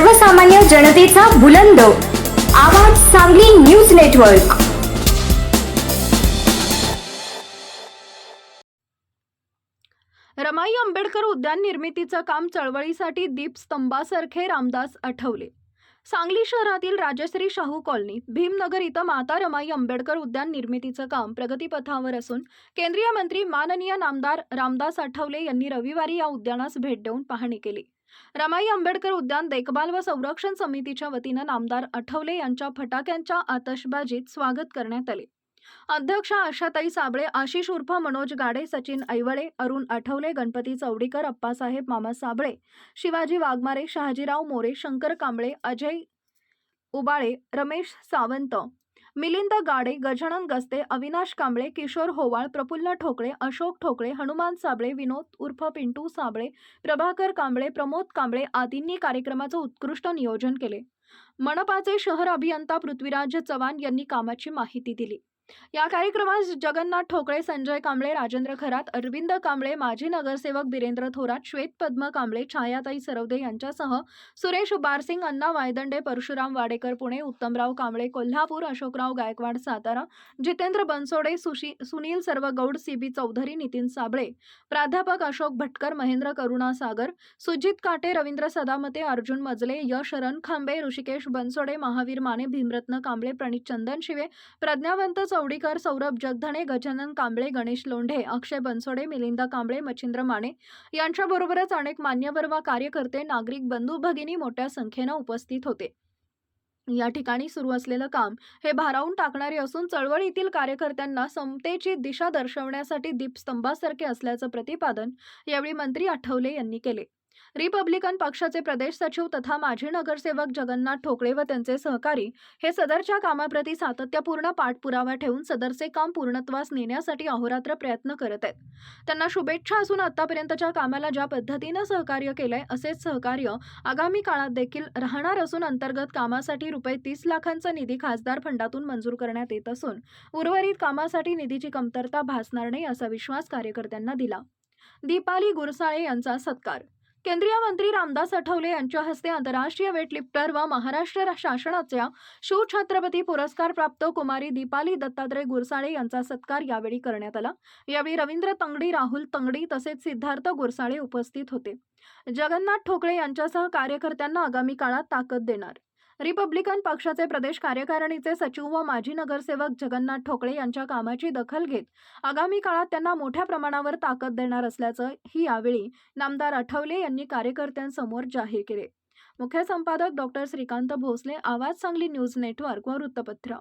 सर्वसामान्य जनतेचा बुलंद. आवाज सांगली न्यूज नेटवर्क. रमाई आंबेडकर उद्यान निर्मितीचं काम चळवळीसाठी दीपस्तंभासारखे रामदास आठवले. सांगली शहरातील राजश्री शाहू कॉलनी भीमनगर इथं माता रमाई आंबेडकर उद्यान निर्मितीचं काम प्रगतीपथावर असून केंद्रीय मंत्री माननीय नामदार रामदास आठवले यांनी रविवारी या उद्यानास भेट देऊन पाहणी केली. रमाई आंबेडकर उद्यान देखभाल व संरक्षण समितीच्या वतीनं नामदार आठवले यांच्या फटाक्यांच्या आतषबाजीत स्वागत करण्यात आले. अध्यक्ष आशाताई साबळे आशिष उर्फ मनोज गाडे सचिन ऐवळे अरुण आठवले गणपती चौडीकर अप्पासाहेब मामा साबळे शिवाजी वाघमारे शहाजीराव मोरे शंकर कांबळे अजय उबाळे रमेश सावंत मिलिंद गाडे गजानन गस्ते अविनाश कांबळे किशोर होवाळ प्रफुल्ल ठोकळे अशोक ठोकळे हनुमान साबळे विनोद उर्फ पिंटू साबळे प्रभाकर कांबळे प्रमोद कांबळे आदींनी कार्यक्रमाचं उत्कृष्ट नियोजन केले. मनपाचे शहर अभियंता पृथ्वीराज चव्हाण यांनी कामाची माहिती दिली. या कार्यक्रमास जगन्नाथ ठोकळे संजय कांबळे राजेंद्र खरात अरविंद कांबळे माजी नगरसेवक बिरेंद्र थोरात श्वेत पद्म कांबळे छायाताई सरवदे यांच्यासह सुरेश बारसिंग अण्णा वायदंडे परशुराम वाडेकर पुणे उत्तमराव कांबळे कोल्हापूर अशोकराव गायकवाड सातारा जितेंद्र बनसोडे सुशी सुनील सर्वगौड सीबी चौधरी नितीन साबळे प्राध्यापक अशोक भटकर महेंद्र करुणा सागर सुजित काटे रवींद्र सदामते अर्जुन मजले यश रणखांबे ऋषिकेश बनसोडे महावीर माने भीमरत्न कांबळे प्रणित चंदन शिवे प्रज्ञावंत चौडीकर सौरभ जगधणे गजानन कांबळे गणेश लोंढे अक्षय बनसोडे मिलिंद कांबळे मच्छिंद्र माने यांच्याबरोबरच अनेक मान्यवर व कार्यकर्ते नागरिक बंधू भगिनी मोठ्या संख्येनं उपस्थित होते. या ठिकाणी सुरू असलेलं काम हे भारावून टाकणारे असून चळवळीतील कार्यकर्त्यांना समतेची दिशा दर्शवण्यासाठी दीपस्तंभासारखे असल्याचं प्रतिपादन यावेळी मंत्री आठवले यांनी केले. रिपब्लिकन पक्षाचे प्रदेश सचिव तथा माजी नगरसेवक जगन्नाथ ठोकळे व त्यांचे सहकारी हे सदरच्या कामाप्रती सातत्यपूर्ण पाठपुरावा ठेवून सदरचे काम पूर्णत्वास नेण्यासाठी अहोरात्र प्रयत्न करत आहेत. त्यांना शुभेच्छा असून आतापर्यंतच्या कामाला ज्या पद्धतीनं सहकार्य केलंय असेच सहकार्य आगामी काळात देखील राहणार असून अंतर्गत कामासाठी रुपये तीस लाखांचा निधी खासदार फंडातून मंजूर करण्यात येत असून उर्वरित कामासाठी निधीची कमतरता भासणार नाही असा विश्वास कार्यकर्त्यांना दिला. दीपाली गुरसाळे यांचा सत्कार केंद्रीय मंत्री रामदास आठवले यांच्या हस्ते आंतरराष्ट्रीय वेटलिफ्टर व महाराष्ट्र शासनाच्या शिवछत्रपती पुरस्कार प्राप्त कुमारी दीपाली दत्तात्रय गुरसाळे यांचा सत्कार यावेळी करण्यात आला. यावेळी रवींद्र तंगडी राहुल तंगडी तसेच सिद्धार्थ गुरसाळे उपस्थित होते. जगन्नाथ ठोकळे यांच्यासह कार्यकर्त्यांना आगामी काळात ताकद देणार. रिपब्लिकन पक्षाचे प्रदेश कार्यकारिणीचे सचिव व माजी नगरसेवक जगन्नाथ ठोकळे यांच्या कामाची दखल घेत आगामी काळात त्यांना मोठ्या प्रमाणावर ताकद देणार असल्याचं ही यावेळी नामदार आठवले यांनी कार्यकर्त्यांसमोर जाहीर केले. मुख्य संपादक डॉक्टर श्रीकांत भोसले आवाज सांगली न्यूज नेटवर्क व वृत्तपत्र.